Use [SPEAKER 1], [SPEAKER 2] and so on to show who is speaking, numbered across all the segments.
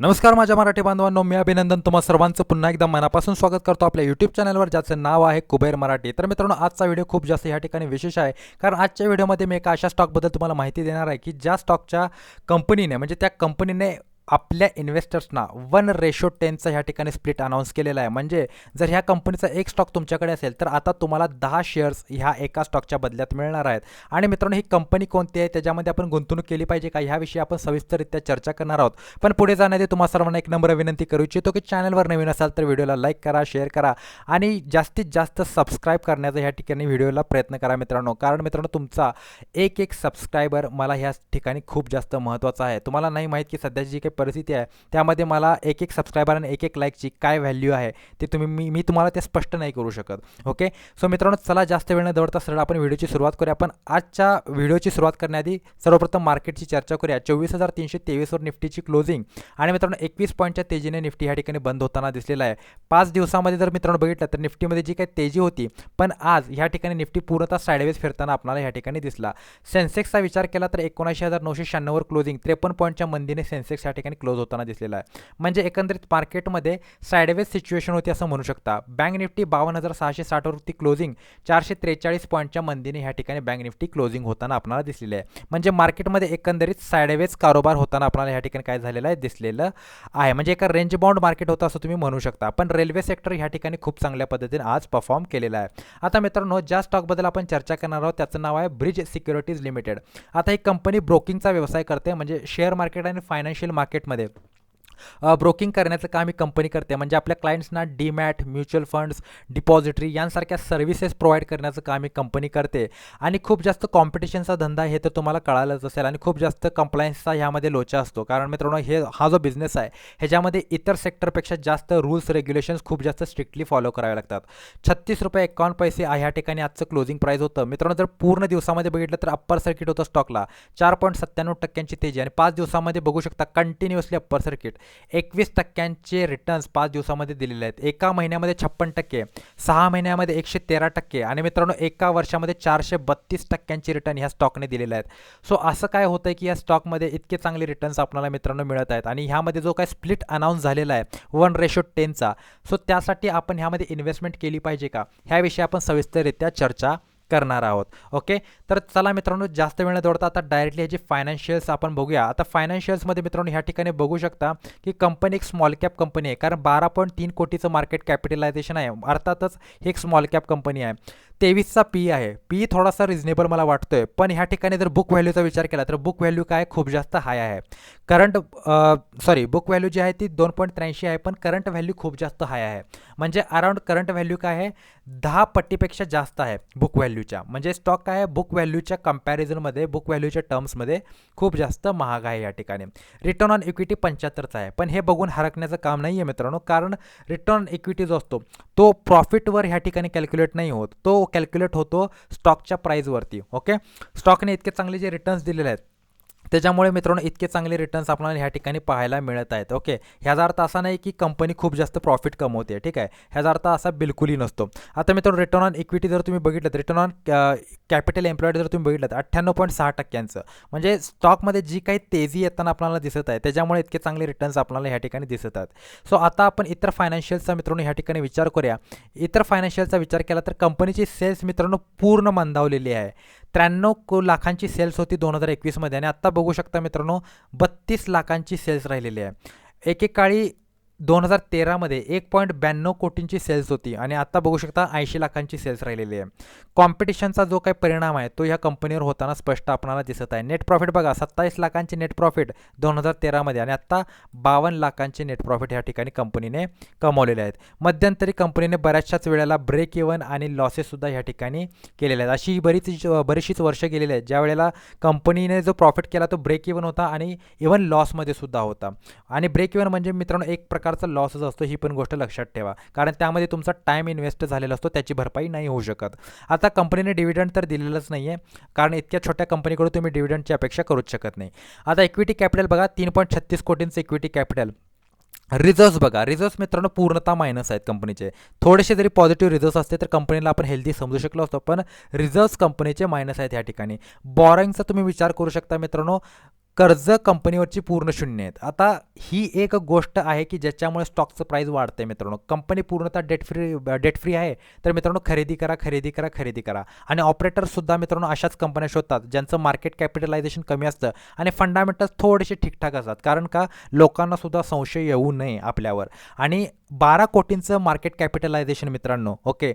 [SPEAKER 1] नमस्कार माझ्या मराठी बांधवांनो मी अभिनंदन तुम्हा सर्वांचं. पुन्हा एकदा मनापासून स्वागत करतो आपल्या यूट्यूब चॅनलवर ज्याचं नाव आहे कुबेर मराठी. तर मित्रांनो आजचा व्हिडिओ खूप जास्त या ठिकाणी विशेष आहे कारण आजच्या व्हिडिओमध्ये मी एका अशा स्टॉकबद्दल तुम्हाला माहिती देणार आहे की ज्या स्टॉकच्या कंपनीने म्हणजे त्या कंपनीने आपल्या इन्व्हेस्टर्सना वन रेशो टेनचा ह्या ठिकाणी स्प्लिट अनाऊन्स केलेला आहे. म्हणजे जर ह्या कंपनीचा एक स्टॉक तुमच्याकडे असेल तर आता तुम्हाला दहा शेअर्स ह्या एका स्टॉकच्या बदल्यात मिळणार आहेत. आणि मित्रांनो ही कंपनी कोणती आहे? त्याच्यामध्ये आपण गुंतवणूक केली पाहिजे का? ह्याविषयी आपण सविस्तररित्या चर्चा करणार आहोत. पण पुढे जाण्याआधी तुम्हाला सर्वांना एक नंबर विनंती करू इच्छितो की चॅनलवर नवीन असाल तर व्हिडिओला लाईक करा शेअर करा आणि जास्तीत जास्त सबस्क्राईब करण्याचा ह्या ठिकाणी व्हिडिओला प्रयत्न करा मित्रांनो. कारण मित्रांनो तुमचा एक एक सबस्क्रायबर मला ह्या ठिकाणी खूप जास्त महत्त्वाचा आहे. तुम्हाला नाही माहीत की सध्याची जी काही परिस्थिती आहे. त्यामध्ये मला एक एक सबस्क्रायबर आणि एक एक लाईकची काय व्हॅल्यू आहे ते तुम्ही मी मी तुम्हाला ते स्पष्ट नाही करू शकत. ओके सो मित्रांनो चला जास्त वेळ न दवडता सरळ आपण व्हिडिओची सुरुवात करूया. पण आजच्या व्हिडिओची सुरुवात करण्याआधी सर्वप्रथम मार्केटची चर्चा करूया. चोवीस हजार तीनशे तेवीसवर निफ्टीची क्लोजिंग आणि मित्रांनो एकवीस पॉईंटच्या तेजीने निफ्टी ह्या ठिकाणी बंद होताना दिसलेला आहे. पाच दिवसामध्ये जर मित्रांनो बघितलं तर निफ्टीमध्ये जी काही तेजी होती पण आज ह्या ठिकाणी निफ्टी पूर्णतः साईडवेज फिरताना आपल्याला ह्या ठिकाणी दिसला. सेन्सेक्सचा विचार केला तर एकोणऐंशी हजार नऊशे शहाण्णववर क्लोजिंग त्रेपन्न पॉईंटच्या मंदीने सेन्सेक्स ह्या ठिकाणी क्लोज होताना दिसलेला आहे. म्हणजे एकंदरीत मार्केटमध्ये साईडवेज सिच्युएशन होती असं म्हणू शकता. बँक निफ्टी बावन्न हजार सहाशे साठवरती क्लोजिंग चारशे त्रेचाळीस पॉईंटच्या मंदीने ह्या ठिकाणी बँक निफ्टी क्लोजिंग होताना आपल्याला दिसलेली आहे. म्हणजे मार्केटमध्ये एकंदरीत साईडवेज कारोबार होताना आपल्याला ह्या ठिकाणी काय झालेलं आहे? दिसलेलं आहे. म्हणजे एका रेंज बाउंड मार्केट होतं असं तुम्ही म्हणू शकता. पण रेल्वे सेक्टर ह्या ठिकाणी खूप चांगल्या पद्धतीने आज परफॉर्म केलेला आहे. आता मित्रांनो ज्या स्टॉकबद्दल आपण चर्चा करणार आहोत त्याचं नाव आहे ब्रिज सिक्युरिटीज लिमिटेड आता ही कंपनी ब्रोकिंगचा व्यवसाय करते. म्हणजे शेअर मार्केट आणि फायनान्शियल मार्केटमध्ये. ब्रोकिंग करण्याचं काम ही कंपनी करते. म्हणजे आपल्या क्लायंट्सना डीमॅट म्युच्युअल फंड्स डिपॉझिटरी यांसारख्या सर्व्हिसेस प्रोव्हाइड करण्याचं काम ही कंपनी करते. आणि खूप जास्त कॉम्पिटिशनचा धंदा हे तर तुम्हाला कळालंच असेल. आणि खूप जास्त कंप्लायन्सचा ह्यामध्ये लोचा असतो. कारण मित्रांनो हे हा जो बिझनेस आहे ह्याच्यामध्ये इतर सेक्टरपेक्षा जास्त रूल्स रेग्युलेशन्स खूप जास्त स्ट्रिक्टली फॉलो करावे लागतात. छत्तीस रुपये एकावन्न पैसे ह्या ठिकाणी आजचं क्लोजिंग प्राईस होतं. मित्रांनो जर पूर्ण दिवसामध्ये बघितलं तर अप्पर सर्किट होतं स्टॉकला चार पॉईंट सत्त्याण्णव टक्क्यांची तेजी. आणि पाच दिवसामध्ये बघू शकता कंटिन्युअसली अप्पर सर्किट एकवीस टक्क्यांचे रिटर्न्स पाच दिवसामध्ये दिलेले आहेत. एका महिन्यामध्ये छप्पन टक्के सहा महिन्यामध्ये एकशे तेरा टक्के आणि मित्रांनो एका वर्षामध्ये चारशे बत्तीस टक्क्यांचे रिटर्न ह्या स्टॉकने दिलेले आहेत. सो असं काय होतं की या स्टॉकमध्ये इतके चांगले रिटर्न्स आपल्याला मित्रांनो मिळत आहेत आणि ह्यामध्ये जो काय स्प्लिट अनाऊन्स झालेला आहे वन रेशो टेनचा सो त्यासाठी आपण ह्यामध्ये इन्व्हेस्टमेंट केली पाहिजे का? ह्याविषयी आपण सविस्तररित्या चर्चा करणार आहोत. ओके? तर चला मित्रांनो जास्त वेळ न दौडता आता डायरेक्टली ह्याची फायनान्शियल्स आपण बघूया. आता फायनान्शियल्समध्ये मित्रांनो ह्या ठिकाणी बघू शकता की कंपनी एक स्मॉल कॅप कंपनी आहे. कारण बारा पॉईंट तीन कोटीचं मार्केट कॅपिटलायझेशन आहे. अर्थातच ही एक स्मॉल कॅप कंपनी आहे. तेवीसचा पी आहे. पी थोडासा रिजनेबल मला वाटतोय. पण ह्या ठिकाणी जर बुक व्हॅल्यूचा विचार केला तर बुक व्हॅल्यू काय? खूप जास्त हाय आहे. करंट सॉरी बुक व्हॅल्यू जी आहे ती दोन पॉईंट त्र्याऐंशी आहे पण करंट व्हॅल्यू खूप जास्त हाय आहे. म्हणजे अराउंड करंट व्हॅल्यू काय आहे? दहा पट्टीपेक्षा जास्त आहे बुक व्हॅल्यूच्या म्हणजे स्टॉक काय आहे? बुक व्हॅल्यूच्या कम्पॅरिझनमध्ये बुक व्हॅल्यूच्या टर्म्समध्ये खूप जास्त महाग आहे या ठिकाणी. रिटर्न ऑन इक्विटी पंच्याहत्तरचा आहे. पण हे बघून हरकण्याचं काम नाही आहे मित्रांनो. कारण रिटर्न ऑन इक्विटी जो असतो तो प्रॉफिटवर ह्या ठिकाणी कॅल्क्युलेट नाही होत. तो कॅल्क्युलेट होतो स्टॉकच्या प्राईजवरती ओके स्टॉकने इतके चांगले जे रिटर्न्स दिलेले आहेत त्याच्यामुळे मित्रांनो इतके चांगले रिटर्न्स आपल्याला ह्या ठिकाणी पाहायला मिळत आहेत ओके ह्याचा अर्थ असा नाही की कंपनी खूप जास्त प्रॉफिट कमवते ठीक आहे? ह्याचा अर्थ असा बिलकुलही नसतो. आता मित्रांनो रिटर्न ऑन इक्विटी जर तुम्ही बघितलं रिटर्न ऑन कॅपिटल एम्प्लॉईड जर तुम्ही बघितलं अठ्ठ्याण्णव पॉईंट सहा टक्क्यांचं. म्हणजे स्टॉकमध्ये जी काही तेजी येताना आपल्याला दिसत आहे त्याच्यामुळे इतके चांगले रिटर्न्स आपल्याला ह्या ठिकाणी दिसत आहेत. सो आता आपण इतर फायनान्शियलचा मित्रांनो ह्या ठिकाणी विचार करूया. इतर फायनान्शियलचा विचार केला तर कंपनीची सेल्स मित्रांनो पूर्ण मंदावलेली आहे. त्र्याण्णव लाखांची सेल्स होती दोन हजार एकवीसमध्ये. आणि आत्ता बघू शकता मित्रांनो बत्तीस लाखांची सेल्स राहिलेली आहे. एकेकाळी दोन हजार तेरामध्ये एक पॉईंट ब्याण्णव कोटींची सेल्स होती आणि आता बघू शकता ऐंशी लाखांची सेल्स राहिलेली आहे. कॉम्पिटिशनचा जो काही परिणाम आहे तो ह्या कंपनीवर होताना स्पष्ट आपणाला दिसत आहे. नेट प्रॉफिट बघा सत्तावीस लाखांचे नेट प्रॉफिट दोन हजार तेरामध्ये आणि आत्ता बावन्न लाखांचे नेट प्रॉफिट ह्या ठिकाणी कंपनीने कमवलेले आहेत. मध्यंतरी कंपनीने बऱ्याचशाच वेळेला ब्रेक इव्हन आणि लॉसेससुद्धा ह्या ठिकाणी केलेले आहेत. अशी बरीच बरीचशीच वर्ष गेलेली आहेत. ज्या वेळेला कंपनीने जो प्रॉफिट केला तो ब्रेक इव्हन होता आणि इव्हन लॉसमध्ये सुद्धा होता. आणि ब्रेक इव्हन म्हणजे मित्रांनो एक प्रकार प्रकारचा लॉसच असतो ही पण गोष्ट लक्षात ठेवा. कारण त्यामध्ये तुमचा टाईम इन्व्हेस्ट झालेला असतो त्याची भरपाई नाही होऊ शकत. आता कंपनीने डिव्हिडंड तर दिलेलंच नाही आहे कारण इतक्या छोट्या कंपनीकडून तुम्ही डिव्हिडंडची अपेक्षा करूच शकत नाही. आता इक्विटी कॅपिटल बघा तीन पॉईंट छत्तीस कोटींचं इक्विटी कॅपिटल रिझर्व्स बघा रिझर्व्स मित्रांनो पूर्णतः मायनस आहेत कंपनीचे थोडेसे जरी पॉझिटिव्ह रिझर्व्स असते तर कंपनीला आपण हेल्दी समजू शकलो असतो पण रिझर्व्स कंपनीचे मायनस आहेत या ठिकाणी. बॉरिंगचा तुम्ही विचार करू शकता मित्रांनो कर्ज कंपनीवरची पूर्ण शून्य आहेत. आता ही एक गोष्ट आहे की ज्याच्यामुळे स्टॉकचं प्राईस वाढते मित्रांनो. कंपनी पूर्णतः डेट फ्री डेट फ्री आहे. तर मित्रांनो खरेदी करा खरेदी करा खरेदी करा. आणि ऑपरेटरसुद्धा मित्रांनो अशाच कंपन्या शोधतात ज्यांचं मार्केट कॅपिटलायझेशन कमी असतं आणि फंडामेंटल्स थोडेसे ठीकठाक असतात. कारण का? लोकांनासुद्धा संशय येऊ नये आपल्यावर. आणि बारा कोटींचं मार्केट कॅपिटलायझेशन मित्रांनो ओके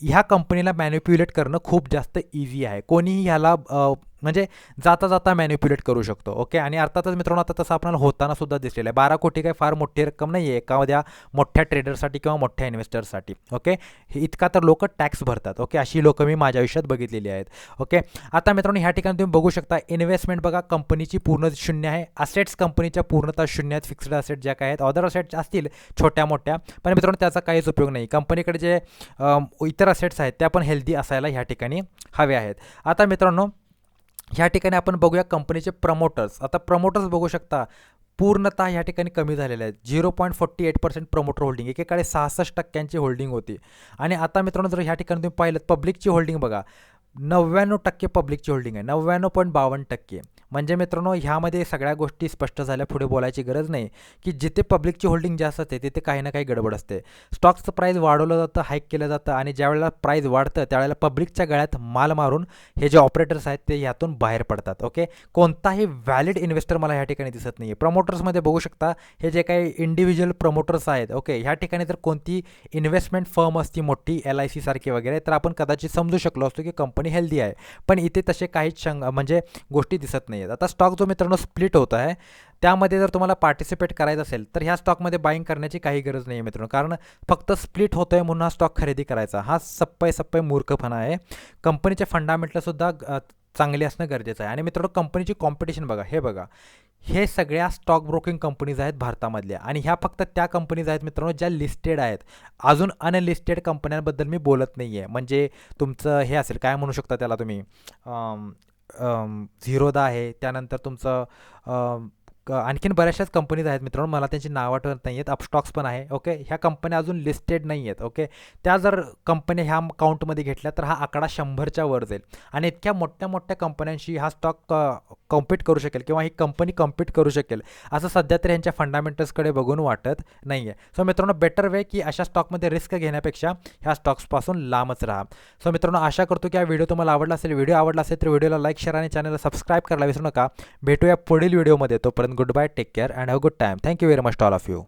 [SPEAKER 1] ह्या कंपनीला मॅन्युप्युलेट करणं खूप जास्त इझी आहे. कोणीही ह्याला म्हणजे जाता जाता मॅन्युप्युलेट करू शकतो ओके आणि अर्थातच मित्रांनो आता तसं आपल्याला होताना सुद्धा दिसलेलं आहे. बारा कोटी काही फार मोठी रक्कम नाही आहे एखाद्या मोठ्या ट्रेडरसाठी किंवा मोठ्या इन्व्हेस्टरसाठी ओके हे इतका तर लोक टॅक्स भरतात ओके अशी लोकं मी माझ्या आयुष्यात बघितलेली आहेत ओके आता मित्रांनो ह्या ठिकाणी तुम्ही बघू शकता इन्व्हेस्टमेंट बघा कंपनीची पूर्ण शून्य आहे. असेट्स कंपनीच्या पूर्णतः शून्य आहेत फिक्स्ड असेट ज्या काय आहेत. अदर असेट्स असतील छोट्या मोठ्या. पण मित्रांनो त्याचा काहीच उपयोग नाही. कंपनीकडे जे इतर असेट्स आहेत त्या पण हेल्दी असायला ह्या ठिकाणी हवे आहेत. आता मित्रांनो ह्या ठिकाणी आपण बघूया कंपनीचे प्रमोटर्स आता प्रमोटर्स बघू शकता पूर्णतः ह्या ठिकाणी कमी झालेले आहेत. Zero point forty eight percent promoter holding एकेकाळी सहासष्ट टक्क्यांची होल्डिंग होती. आणि आता मित्रांनो जर ह्या ठिकाणी तुम्ही पाहिलं पब्लिकची होल्डिंग बघा. नव्याण्णव टक्के पब्लिकची होल्डिंग आहे. नव्याण्णव पॉईंट बावन्न टक्के. म्हणजे मित्रांनो ह्यामध्ये सगळ्या गोष्टी स्पष्ट झाल्या. पुढे बोलायची गरज नाही की जिथे पब्लिकची होल्डिंग जास्त असते तिथे काही ना काही गडबड असते. स्टॉक्सचं प्राईस वाढवलं जातं हाईक केलं जातं आणि ज्यावेळेला प्राईस वाढतं त्यावेळेला पब्लिकच्या गळ्यात माल मारून हे जे ऑपरेटर्स आहेत ते ह्यातून बाहेर पडतात ओके कोणताही व्हॅलिड इन्व्हेस्टर मला ह्या ठिकाणी दिसत नाही आहे प्रमोटर्समध्ये बघू शकता हे जे काही इंडिव्हिज्युअल प्रमोटर्स आहेत ओके ह्या ठिकाणी जर कोणती इन्व्हेस्टमेंट फर्म असती मोठी एल आय सी सारखी वगैरे तर आपण कदाचित समजू शकलो असतो की कंपनी हेल्दी आहे. पण इथे तसे काहीच शंग म्हणजे गोष्टी दिसत नाही आहेत. आता स्टॉक जो मित्रांनो स्प्लिट होत आहे त्यामध्ये जर तुम्हाला पार्टिसिपेट करायचं असेल तर ह्या स्टॉकमध्ये बाईंग करण्याची काही गरज नाही आहे मित्रांनो. कारण फक्त स्प्लिट होतो आहे म्हणून हा स्टॉक खरेदी करायचा. हा सप्पय सप्पय मूर्खपणा आहे. कंपनीचे फंडामेंटलसुद्धा चांगले असणं गरजेचं आहे. आणि मित्रांनो कंपनीची कॉम्पिटिशन बघा. हे बघा. हे सगळ्या स्टॉक ब्रोकिंग कंपनीज आहेत भारतामधल्या. आणि ह्या फक्त त्या कंपनीज आहेत मित्रांनो ज्या लिस्टेड आहेत. अजून अनलिस्टेड कंपन्यांबद्दल मी बोलत नाही आहे म्हणजे तुमचं हे असेल. काय म्हणू शकता त्याला तुम्ही? झिरोदा आहे. त्यानंतर तुमचं आणखीन बऱ्याचशाच कंपनीज आहेत मित्रांनो मला त्यांची नाव आठवत नाही आहेत अपस्टॉक्स पण आहे ओके ह्या कंपन्या अजून लिस्टेड नाही आहेत ओके त्या जर कंपन्या ह्या काउंटमध्ये घेतल्या तर हा आकडा शंभरच्या वर जाईल. आणि इतक्या मोठ्या मोठ्या कंपन्यांशी हा स्टॉक कम्पीट करू शकेल किंवा ही कंपनी कम्पीट करू शकेल असं सध्या तरी ह्यांच्या फंडामेंटल्सकडे बघून वाटत नाही आहे सो मित्रांनो बेटर वे की अशा स्टॉकमध्ये रिस्क घेण्यापेक्षा ह्या स्टॉक्सपासून लांबच राहा. सो मित्रांनो आशा करतो की हा व्हिडिओ तुम्हाला आवडला असेल. व्हिडिओ आवडला असेल तर व्हिडिओला लाईक शेअर आणि चॅनलला सबस्क्राईब करायला विसरू नका. भेटूया पुढील व्हिडिओमध्ये तोपर्यंत goodbye, take care, and have a good time. Thank you very much to all of you.